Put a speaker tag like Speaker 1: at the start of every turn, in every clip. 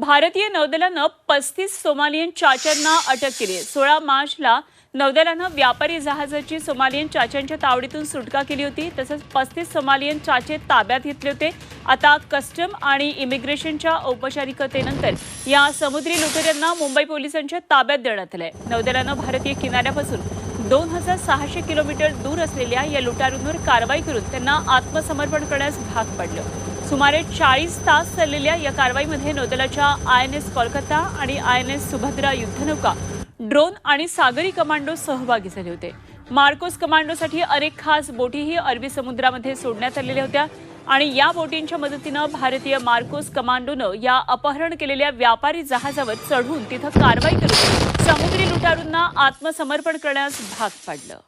Speaker 1: भारतीय नौदलानं पस्तीस सोमालियन चाच्यांना अटक केली. आहे सोळा मार्चला नौदलानं व्यापारी जहाजाची सोमालियन चाच्यांच्या तावडीतून सुटका केली होती. तसंच पस्तीस सोमालियन चाचे ताब्यात घेतले होते. आता कस्टम आणि इमिग्रेशनच्या औपचारिकतेनंतर या समुद्री लुटेऱ्यांना मुंबई पोलिसांच्या ताब्यात देण्यात आलंय. नौदलानं भारतीय किनाऱ्यापासून दोन हजार सहाशे किलोमीटर दूर असलेल्या या लुटारूंवर कारवाई करून त्यांना आत्मसमर्पण करण्यास भाग पडलं. सुमारे चाळीस तास चाललेल्या या कारवाईमध्ये नौदलाच्या आय एन एस कोलकाता आणि आय एन एस सुभद्रा युद्धनौका ड्रोन आणि सागरी कमांडो सहभागी झाले होते. मार्कोस कमांडोसाठी अनेक खास बोटीही अरबी समुद्रामध्ये सोडण्यात आलेल्या होत्या आणि या बोटींच्या मदतीनं भारतीय मार्कोस कमांडोनं या अपहरण केलेल्या व्यापारी जहाजावर चढून तिथं कारवाई करून समुद्री लुटारूंना आत्मसमर्पण करण्यास भाग पाडलं.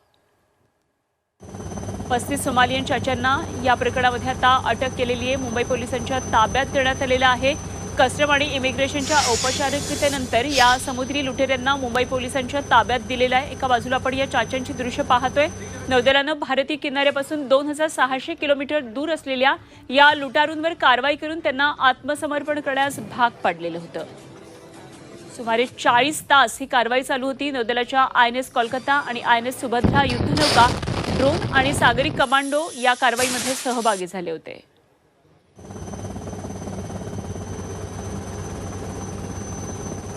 Speaker 1: पस्तीस सोमालियन चाच्यांना या प्रकरणामध्ये आता अटक केलेली आहे. मुंबई पोलिसांच्या ताब्यात देण्यात आलेलं आहे. कस्टम आणि इमिग्रेशनच्या औपचारिकतेनंतर या समुद्री लुटेऱ्यांना मुंबई पोलिसांच्या ताब्यात दिलेलं आहे. एका बाजूला आपण या चाच्यांची दृश्य पाहतोय. नौदलानं भारतीय किनाऱ्यापासून दोन हजार सहाशे किलोमीटर दूर असलेल्या या लुटारूंवर कारवाई करून त्यांना आत्मसमर्पण करण्यास भाग पाडलेलं होतं. सुमारे चाळीस तास ही कारवाई चालू होती. नौदलाच्या आय एन एस कोलकाता आणि आय एन एस सुभद्रा युद्धनौका ड्रोन आणि सागरी कमांडो या कारवाईमध्ये सहभागी झाले होते.